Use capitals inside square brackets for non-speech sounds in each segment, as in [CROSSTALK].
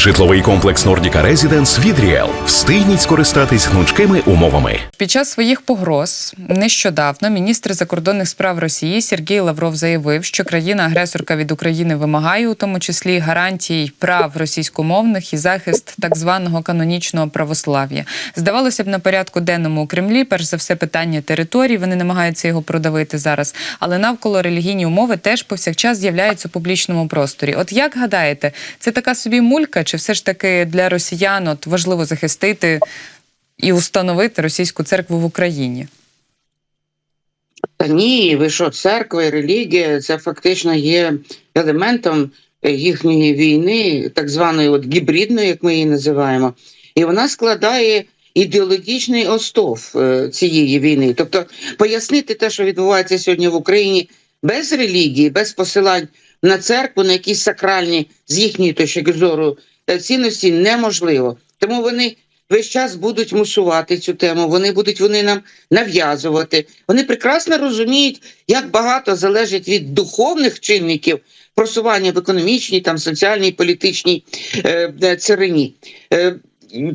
Житловий комплекс Nordica Residence від Ріел. Встигніть скористатись гнучкими умовами. Під час своїх погроз нещодавно міністр закордонних справ Росії Сергій Лавров заявив, що країна-агресорка від України вимагає, у тому числі гарантій прав російськомовних і захист так званого канонічного православ'я. Здавалося б, на порядку денному у Кремлі, перш за все, питання територій. Вони намагаються його продавити зараз, але навколо релігійні умови теж повсякчас з'являються у публічному просторі. От як гадаєте, це така собі мулька, чи все ж таки для росіян от важливо захистити і установити російську церкву в Україні? Та ні, ви що, церква і релігія це фактично є елементом їхньої війни, так званої от гібридної, як ми її називаємо, і вона складає ідеологічний остов е, цієї війни. Тобто пояснити те, що відбувається сьогодні в Україні без релігії, без посилань на церкву, на якісь сакральні з їхньої точки зору цінності, неможливо. Тому вони весь час будуть мусувати цю тему. Вони будуть вони нам нав'язувати. Вони прекрасно розуміють, як багато залежить від духовних чинників просування в економічній, там соціальній, політичній е, е, царині. Е,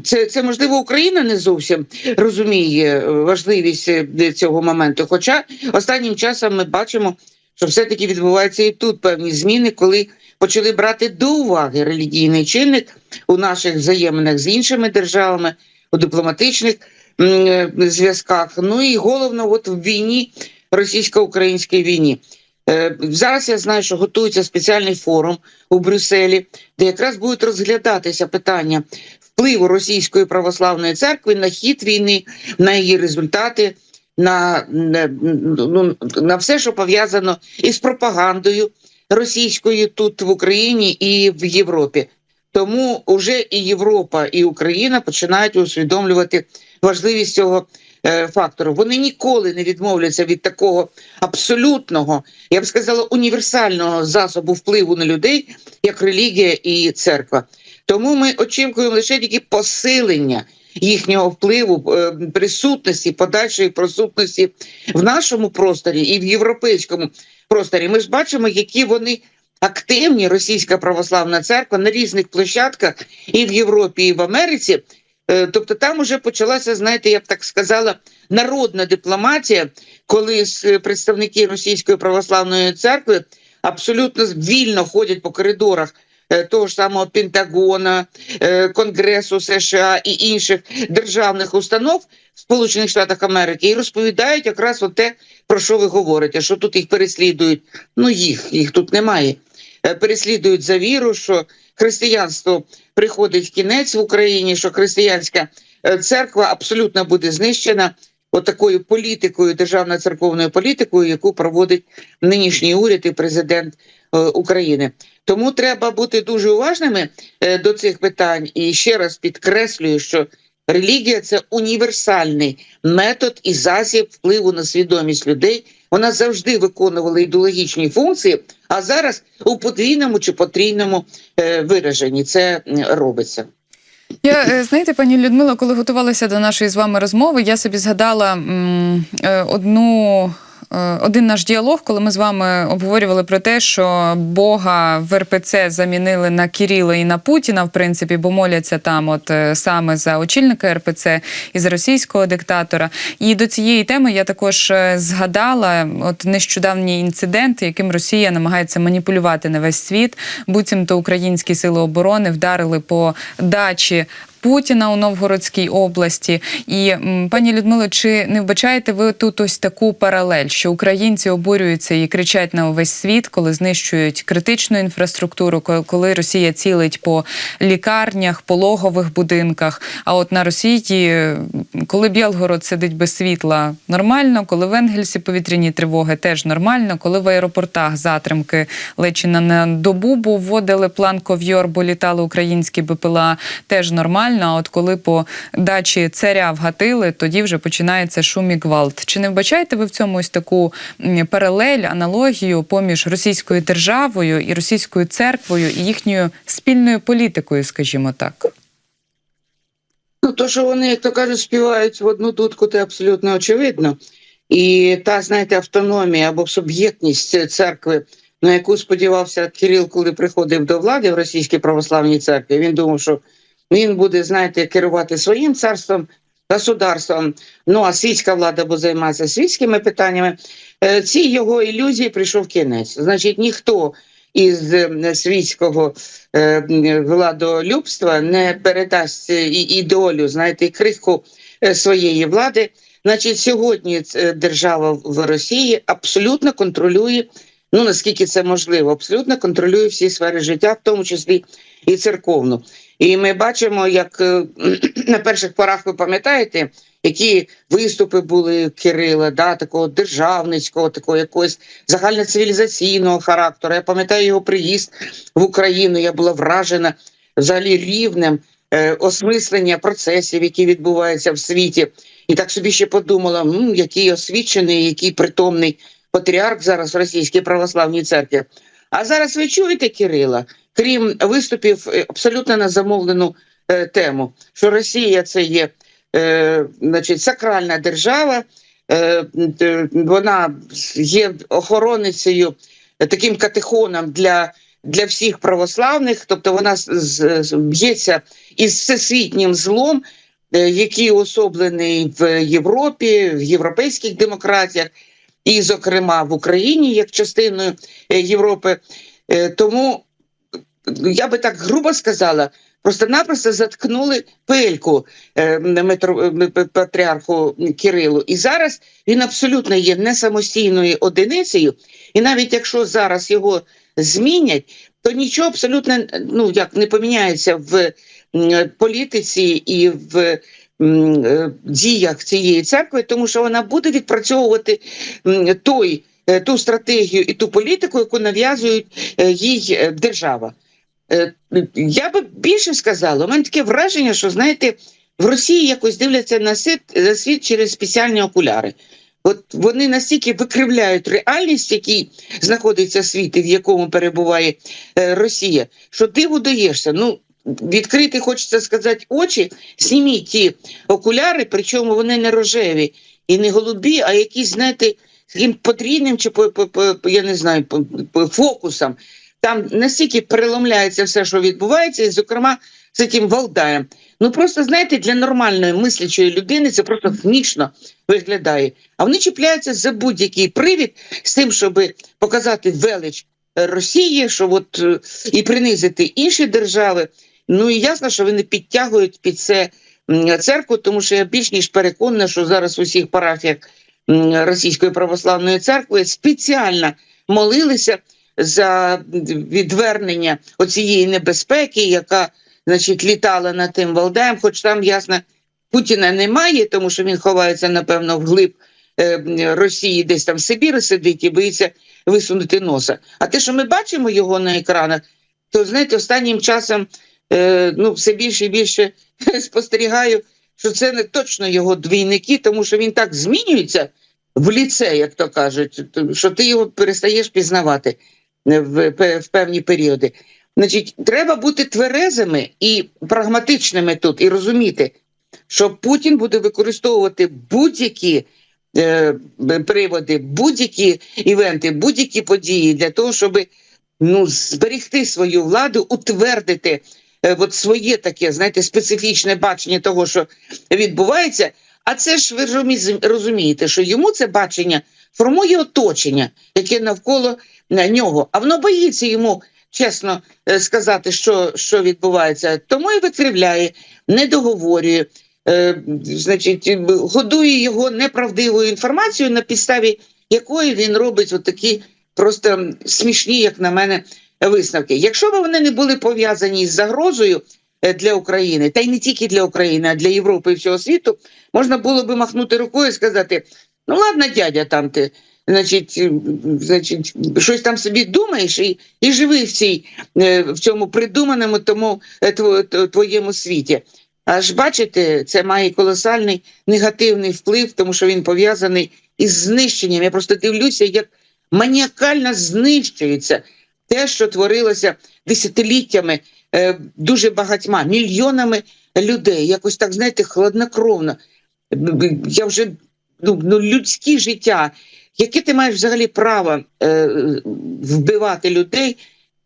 це, це можливо Україна не зовсім розуміє е, важливість е, цього моменту. Хоча останнім часом ми бачимо, що все-таки відбуваються і тут певні зміни, коли почали брати до уваги релігійний чинник у наших взаєминах з іншими державами, у дипломатичних е, зв'язках. Ну і головно, от в війні, російсько-українській війні. Е, Зараз я знаю, що готується спеціальний форум у Брюсселі, де якраз будуть розглядатися питання впливу російської православної церкви на хід війни, на її результати, на, на, ну, на все, що пов'язано із пропагандою російською тут в Україні і в Європі. Тому вже і Європа, і Україна починають усвідомлювати важливість цього е, фактору. Вони ніколи не відмовляться від такого абсолютного, я б сказала, універсального засобу впливу на людей, як релігія і церква. Тому ми очікуємо лише тільки посилення їхнього впливу, е, присутності, подальшої присутності в нашому просторі і в європейському просторі. Ми ж бачимо, які вони активні, російська православна церква на різних площадках і в Європі, і в Америці. Е, Тобто там вже почалася, знаєте, я б так сказала, народна дипломатія, коли представники російської православної церкви абсолютно вільно ходять по коридорах е, того ж самого Пентагона, е, Конгресу США і інших державних установ в Сполучених Штатах Америки і розповідають якраз от те, про що ви говорите, що тут їх переслідують. Ну їх, їх тут немає. Е, Переслідують за віру, що християнство приходить в кінець в Україні, що християнська е, церква абсолютно буде знищена отакою політикою, державною церковною політикою, яку проводить нинішній уряд і президент е, України. Тому треба бути дуже уважними е, до цих питань. І ще раз підкреслюю, що релігія це універсальний метод і засіб впливу на свідомість людей. Вона завжди виконувала ідеологічні функції, а зараз у подвійному чи потрійному е, вираженні це робиться. Я е, знаєте, пані Людмила, коли готувалася до нашої з вами розмови, я собі згадала м, е, одну. Е, Один наш діалог, коли ми з вами обговорювали про те, що Бога в РПЦ замінили на Кіріла і на Путіна, в принципі, бо моляться там, от е, саме за очільника РПЦ і за російського диктатора. І до цієї теми я також е, згадала от нещодавній інцидент, яким Росія намагається маніпулювати на весь світ. Буцімто українські сили оборони вдарили по дачі. Путіна у Новгородській області. І пані Людмило, чи не вбачаєте ви тут ось таку паралель, що українці обурюються і кричать на увесь світ, коли знищують критичну інфраструктуру, коли Росія цілить по лікарнях, пологових будинках? А от на Росії, коли Білгород сидить без світла, нормально, коли в Енгельсі повітряні тривоги теж нормально, коли в аеропортах затримки ледь на добу, бо вводили план ков'йор, бо літали українські БПЛА, теж нормально. А от коли по дачі царя вгатили, тоді вже починається шум і гвалт. Чи не вбачаєте ви в цьому ось таку паралель, аналогію поміж російською державою і російською церквою і їхньою спільною політикою, скажімо так? Ну, то, що вони, як то кажуть, співають в одну дудку, це абсолютно очевидно. І та, знаєте, автономія або суб'єктність церкви на яку сподівався Кирил, коли приходив до влади в російській православній церкві. Він думав, що він буде, знаєте, керувати своїм царством, государством. Ну а світська влада буде займатися світськими питаннями. Е, Ці його ілюзії прийшов кінець. Значить, ніхто із е, світського е, владолюбства не передасть і, і долю, знаєте, і крихку своєї влади. Значить, сьогодні держава в Росії абсолютно контролює, ну наскільки це можливо, абсолютно контролює всі сфери життя, в тому числі і церковну. І ми бачимо, як е, [CLEARS THROAT] на перших порах ви пам'ятаєте, які виступи були Кирила, да, такого державницького, такого якогось загальноцивілізаційного характеру. Я пам'ятаю його приїзд в Україну. Я була вражена взагалі рівнем е, осмислення процесів, які відбуваються в світі. І так собі ще подумала, м, який освічений, який притомний патріарх зараз російській православній церкві. А зараз ви чуєте Кирила, крім виступів е, абсолютно на замовлену е, тему, що Росія це є е, значить, сакральна держава, е, д- вона є охороницею, е, таким катехоном для, для всіх православних, тобто вона б'ється із всесвітнім злом, е, який уособлений в Європі, в європейських демократіях, і, зокрема, в Україні як частиною е, Європи. Е, Тому я би так грубо сказала, просто-напросто заткнули пельку е, патріарху Кирилу. І зараз він абсолютно є не самостійною одиницею. І навіть якщо зараз його змінять, то нічого абсолютно ну як не поміняється в політиці і в діях цієї церкви, тому що вона буде відпрацьовувати той. е, Ту стратегію і ту політику, яку нав'язують е, їй е, держава. Е, Я би більше сказала, у мене таке враження, що знаєте, в Росії якось дивляться на світ, на світ через спеціальні окуляри. От вони настільки викривляють реальність, в якій знаходиться світ і в якому перебуває е, Росія, що диву даєшся. Ну, відкрити хочеться сказати очі, зніміть ті окуляри, причому вони не рожеві і не голубі, а якісь, знаєте, таким потрійним чи по, по, по, я не знаю, по, по фокусом. Там настільки переломляється все, що відбувається, і, зокрема, з цим Валдаєм. Ну просто знаєте, для нормальної мислячої людини це просто смішно виглядає. А вони чіпляються за будь-який привід з тим, щоб показати велич Росії, що от е, і принизити інші держави. Ну і ясно, що вони підтягують під це церкву, тому що я більш ніж переконана, що зараз у всіх парафіях Російської православної церкви спеціально молилися за відвернення оцієї небезпеки, яка значить літала над тим Валдаєм, хоч там ясно Путіна немає, тому що він ховається, напевно, вглиб е, Росії, десь там в Сибірі сидить і боїться висунути носа. А те, що ми бачимо його на екранах, то знаєте, останнім часом е, ну, все більше і більше [LAUGHS] спостерігаю, що це не точно його двійники, тому що він так змінюється в ліце, як то кажуть, що ти його перестаєш пізнавати е, в, в певні періоди. Значить, треба бути тверезими і прагматичними тут, і розуміти, що Путін буде використовувати будь-які е, приводи, будь-які івенти, будь-які події для того, щоб ну, зберегти свою владу, утвердити от своє таке, знаєте, специфічне бачення того, що відбувається. А це ж ви розумі- розумієте, що йому це бачення формує оточення, яке навколо е, нього. А воно боїться йому чесно е, сказати, що, що відбувається, тому і викривляє, не договорює, е, значить, е, годує його неправдивою інформацією, на підставі якої він робить отакі просто смішні, як на мене, висновки. Якщо б вони не були пов'язані з загрозою е, для України, та й не тільки для України, а для Європи і всього світу, можна було би махнути рукою і сказати: ну ладно, дядя, там ти. Значить, значить, щось там собі думаєш і, і живи в цій е, в цьому придуманому тому е, твоєму світі. Аж бачите, це має колосальний негативний вплив, тому що він пов'язаний із знищенням. Я просто дивлюся, як маніакально знищується те, що творилося десятиліттями е, дуже багатьма мільйонами людей. Якось так, знаєте, хладнокровно. Я вже ну, ну, людське життя, яке ти маєш взагалі право е, вбивати людей?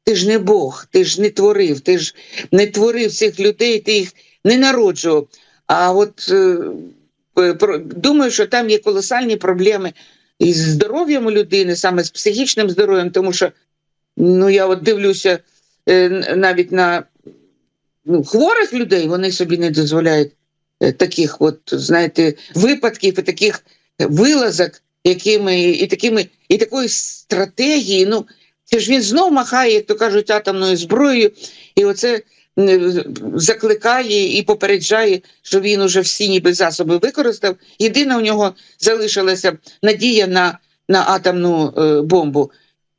Ти ж не Бог, ти ж не творив, ти ж не творив цих людей, ти їх не народжував. А от е, е, про- думаю, що там є колосальні проблеми із здоров'ям у людини, саме з психічним здоров'ям, тому що ну я от дивлюся е, навіть на ну, хворих людей, вони собі не дозволяють е, таких, от знаєте, випадків і таких вилазок, якими і такими, і такої стратегії. Ну це ж він знов махає, як то кажуть, атомною зброєю, і оце закликає і попереджає, що він уже всі ніби засоби використав. Єдина у нього залишилася надія на, на атомну е, бомбу.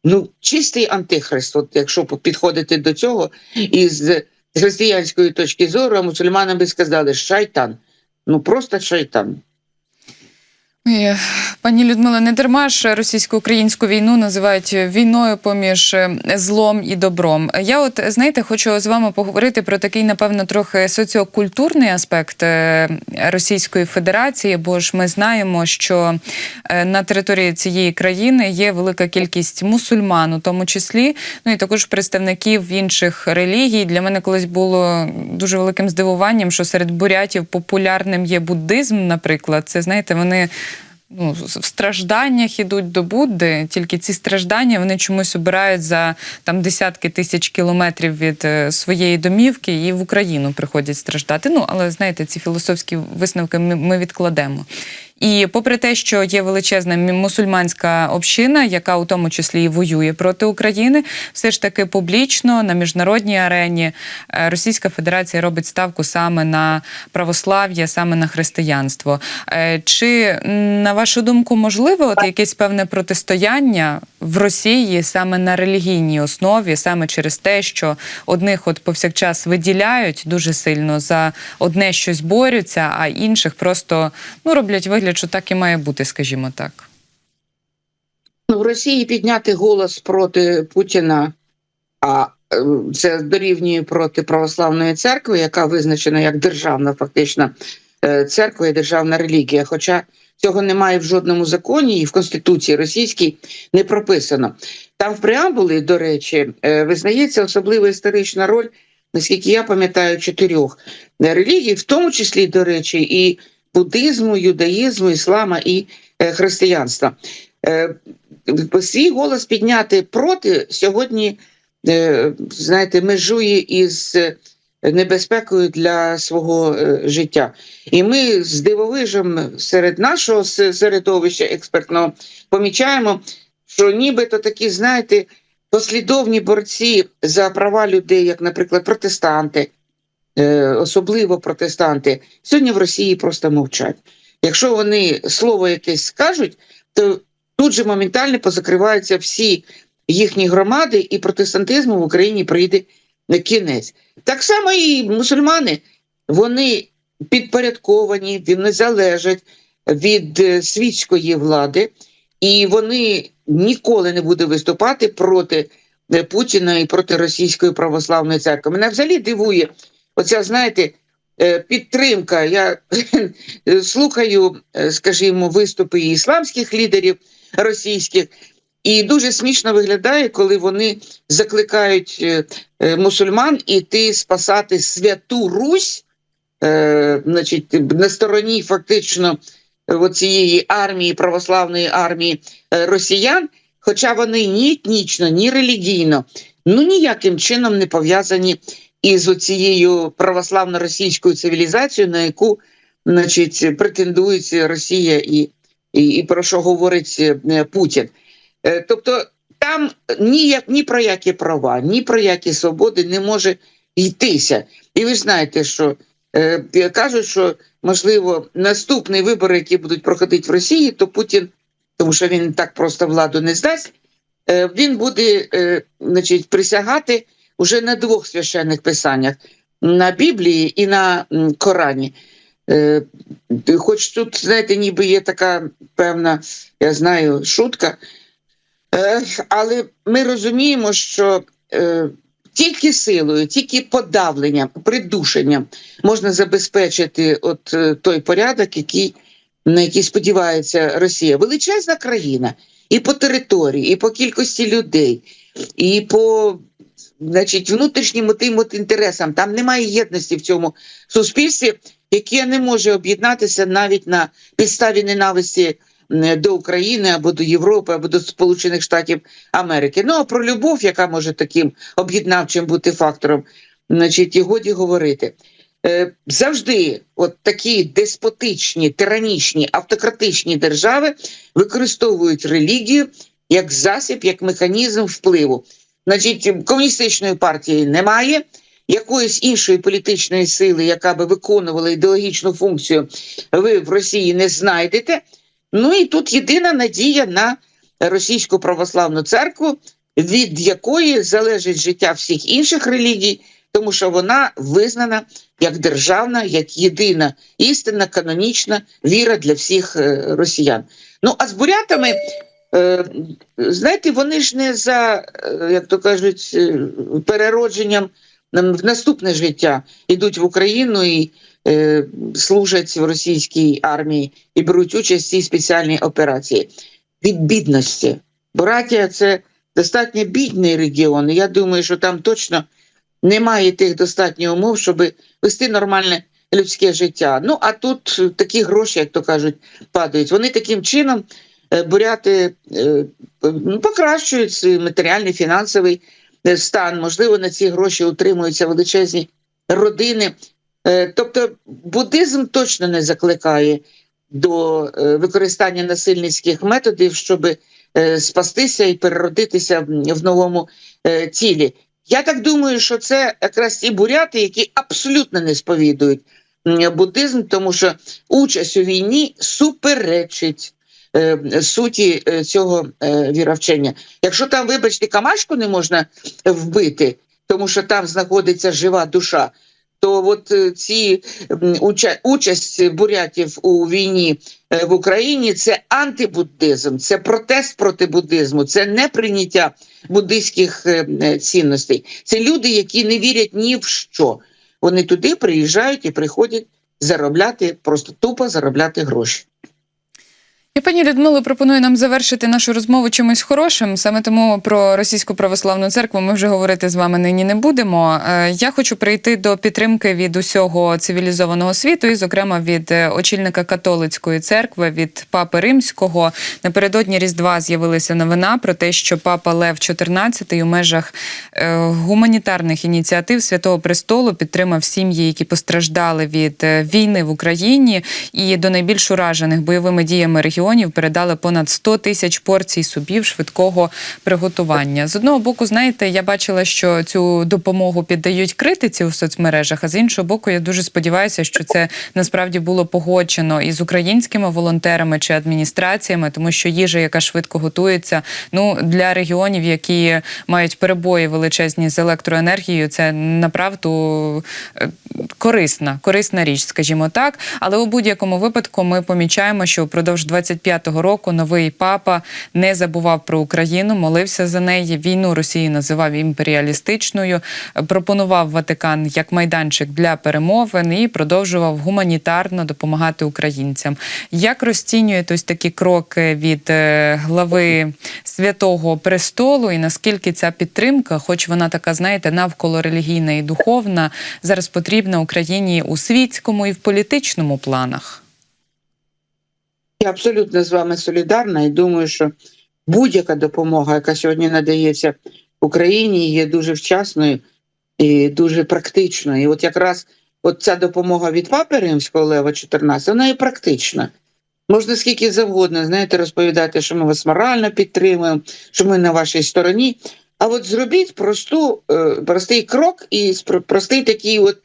Ну, чистий антихрист, от якщо підходити до цього із християнської точки зору, а мусульманам би сказали шайтан. Ну просто шайтан. Ой, Пані Людмила, не дарма ж російсько-українську війну називають війною поміж е, злом і добром. Я, от знаєте, хочу з вами поговорити про такий, напевно, трохи соціокультурний аспект е, Російської Федерації, бо ж ми знаємо, що е, на території цієї країни є велика кількість мусульман, у тому числі, ну і також представників інших релігій. Для мене колись було дуже великим здивуванням, що серед бурятів популярним є буддизм, наприклад. Це знаєте, вони ну, в стражданнях ідуть до Будди, тільки ці страждання вони чомусь обирають за там десятки тисяч кілометрів від е, своєї домівки і в Україну приходять страждати. Ну, але знаєте, ці філософські висновки ми, ми відкладемо. І попри те, що є величезна мусульманська община, яка у тому числі і воює проти України, все ж таки публічно на міжнародній арені е, Російська Федерація робить ставку саме на православ'я, саме на християнство. Е, Чи на вашу думку можливо от якесь певне протистояння в Росії саме на релігійній основі, саме через те, що одних от повсякчас виділяють дуже сильно за одне щось борються, а інших просто ну роблять вигляд, що так і має бути, скажімо так. Ну, в Росії підняти голос проти Путіна, а е, це дорівнює проти православної церкви, яка визначена як державна, фактично е, церква і державна релігія. Хоча цього немає в жодному законі і в Конституції російській не прописано. Там в преамбулі, до речі, е, визнається особлива історична роль, наскільки я пам'ятаю, чотирьох релігій, в тому числі, до речі, і буддизму, юдаїзму, іслама і е, християнства. Е, свій голос підняти проти сьогодні, е, знаєте, межує із небезпекою для свого життя. І ми з дивовижем серед нашого середовища експертного помічаємо, що нібито такі, знаєте, послідовні борці за права людей, як, наприклад, протестанти, особливо протестанти, сьогодні в Росії просто мовчать. Якщо вони слово якесь скажуть, то тут же моментально позакриваються всі їхні громади, і протестантизму в Україні прийде на кінець. Так само і мусульмани, вони підпорядковані, вони залежать від е, світської влади, і вони ніколи не будуть виступати проти е, Путіна і проти Російської православної церкви. Мене взагалі дивує, оця, знаєте, е, підтримка. Я слухаю, е, скажімо, виступи ісламських лідерів російських. І дуже смішно виглядає, коли вони закликають е, е, мусульман іти спасати святу Русь, е, значить, на стороні фактично е, цієї армії, православної армії е, росіян, хоча вони ні етнічно, ні релігійно, ну ніяким чином не пов'язані із оцією православно-російською цивілізацією, на яку значить, претендують Росія і, і, і про що говорить е, Путін. Е, Тобто там ніяк ні про які права, ні про які свободи не може йтися. І ви знаєте, що е, кажуть, що можливо наступні вибори, які будуть проходити в Росії, то Путін, тому що він так просто владу не здасть, е, він буде е, значить, присягати уже на двох священних писаннях: на Біблії і на Корані. Е, Хоч тут, знаєте, ніби є така певна, я знаю, шутка. Е, Але ми розуміємо, що е, тільки силою, тільки подавленням, придушенням можна забезпечити от той порядок, який на які сподівається Росія, величезна країна і по території, і по кількості людей, і по значить, внутрішнім тим от інтересам. Там немає єдності в цьому суспільстві, яке не може об'єднатися навіть на підставі ненависті до України або до Європи, або до Сполучених Штатів Америки. Ну а про любов, яка може таким об'єднавчим бути фактором, значить, і годі говорити. Е, Завжди от такі деспотичні, тиранічні, автократичні держави використовують релігію як засіб, як механізм впливу. Значить, комуністичної партії немає, якоїсь іншої політичної сили, яка би виконувала ідеологічну функцію, ви в Росії не знайдете. Ну і тут єдина надія на російську православну церкву, від якої залежить життя всіх інших релігій, тому що вона визнана як державна, як єдина істинна, канонічна віра для всіх е, росіян. Ну а з бурятами, знаєте, вони ж не за, е, як то кажуть, е, переродженням в наступне життя йдуть в Україну і е, служать в російській армії і беруть участь в цій спеціальній операції. Від бідності. Буратія це достатньо бідний регіон. Я думаю, що там точно немає тих достатньо умов, щоб вести нормальне людське життя. Ну а тут такі гроші, як то кажуть, падають. Вони таким чином е, буряти е, ну, покращують свій матеріальний фінансовий е, стан. Можливо, на ці гроші утримуються величезні родини. Е, Тобто буддизм точно не закликає до е, використання насильницьких методів, щоб е, спастися і переродитися в- новому е, тілі. Я так думаю, що це якраз ті буряти, які абсолютно не сповідують буддизм, тому що участь у війні суперечить е, суті е, цього е, віровчення. Якщо там, вибачте, камашку не можна вбити, тому що там знаходиться жива душа. То от е, ці участь бурятів у війні е, в Україні це антибуддизм, це протест проти буддизму, це неприйняття буддистських е, е, цінностей. Це люди, які не вірять ні в що. Вони туди приїжджають і приходять заробляти, просто тупо заробляти гроші. І пані Людмило пропонує нам завершити нашу розмову чимось хорошим. Саме тому про російську православну церкву ми вже говорити з вами нині не будемо. Е, Я хочу прийти до підтримки від усього цивілізованого світу, і, зокрема, від е, очільника католицької церкви, від папи римського. Напередодні Різдва з'явилася новина про те, що папа Лев XIV у межах е, гуманітарних ініціатив Святого Престолу підтримав сім'ї, які постраждали від війни в Україні, і до найбільш уражених бойовими діями регіонів передали понад 100 тисяч порцій супів швидкого приготування. З одного боку, знаєте, я бачила, що цю допомогу піддають критиці у соцмережах. А з іншого боку, я дуже сподіваюся, що це насправді було погоджено із українськими волонтерами чи адміністраціями, тому що їжа, яка швидко готується, ну для регіонів, які мають перебої величезні з електроенергією, це направду е, корисна, корисна річ, скажімо так. Але у будь-якому випадку ми помічаємо, що впродовж 25-го року новий папа не забував про Україну, молився за неї. Війну Росії називав імперіалістичною, пропонував Ватикан як майданчик для перемовин і продовжував гуманітарно допомагати українцям. Як розцінюєте ось такі кроки від е, глави святого престолу, і наскільки ця підтримка, хоч вона така, знаєте, навколо релігійна і духовна, зараз потрібна Україні у світському і в політичному планах? Я абсолютно з вами солідарна і думаю, що будь-яка допомога, яка сьогодні надається Україні, є дуже вчасною і дуже практичною. І от якраз от ця допомога від папи Римського Лева 14, вона є практична. Можна скільки завгодно, знаєте, розповідати, що ми вас морально підтримуємо, що ми на вашій стороні. А от зробіть просту, е, простий крок і простий такий от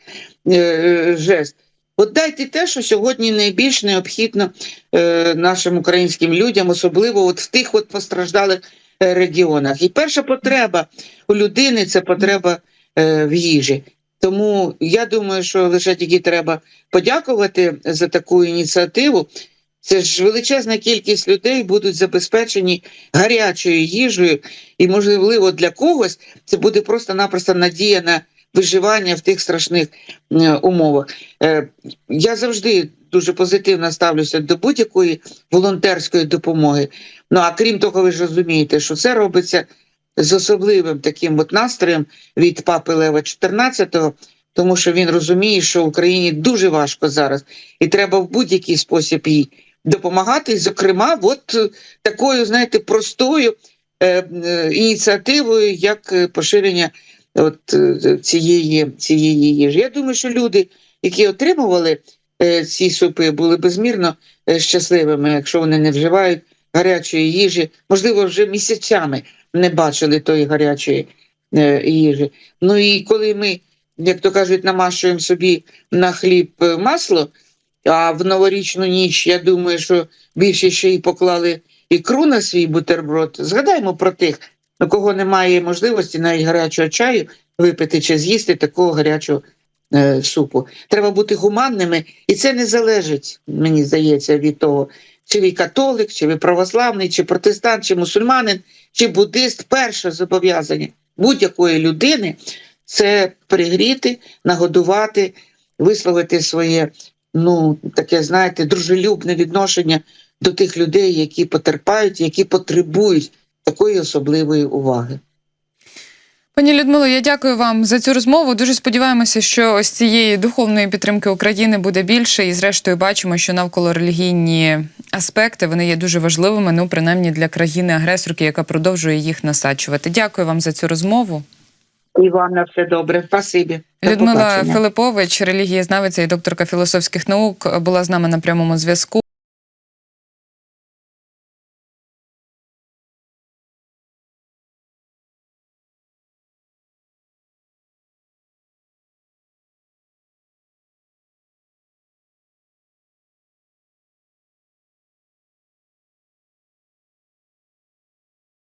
е, жест. От дайте те, що сьогодні найбільш необхідно е, нашим українським людям, особливо от в тих от постраждалих е, регіонах. І перша потреба у людини це потреба е, в їжі. Тому я думаю, що лише тільки треба подякувати за таку ініціативу. Це ж величезна кількість людей будуть забезпечені гарячою їжею, і можливо для когось це буде просто-напросто надія на виживання в тих страшних е, умовах. Е, Я завжди дуже позитивно ставлюся до будь-якої волонтерської допомоги. Ну а крім того, ви ж розумієте, що це робиться з особливим таким от настроєм від папи Лева XIV, тому що він розуміє, що Україні дуже важко зараз, і треба в будь-який спосіб їй допомагати. Зокрема, от е, такою, знаєте, простою е, е, ініціативою, як поширення от е, цієї, цієї їжі. Я думаю, що люди, які отримували е, ці супи, були безмірно е, щасливими, якщо вони не вживають гарячої їжі, можливо, вже місяцями не бачили тої гарячої е, їжі. Ну і коли ми, як то кажуть, намашуємо собі на хліб е, масло, а в новорічну ніч, я думаю, що більше ще й поклали ікру на свій бутерброд. Згадаймо про тих, у кого немає можливості навіть гарячого чаю випити чи з'їсти такого гарячого е, супу. Треба бути гуманними, і це не залежить, мені здається, від того, чи ви католик, чи ви православний, чи протестант, чи мусульманин, чи буддист. Перше зобов'язання будь-якої людини це пригріти, нагодувати, висловити своє, ну таке, знаєте, дружелюбне відношення до тих людей, які потерпають, які потребують такої особливої уваги. Пані Людмило, я дякую вам за цю розмову. Дуже сподіваємося, що ось цієї духовної підтримки України буде більше, і зрештою бачимо, що навколо релігійні аспекти вони є дуже важливими. Ну, принаймні для країни-агресорки, яка продовжує їх насаджувати. Дякую вам за цю розмову. І вам на все добре. Спасибі. Людмила. Филипович, релігієзнавиця і докторка філософських наук, була з нами на прямому зв'язку.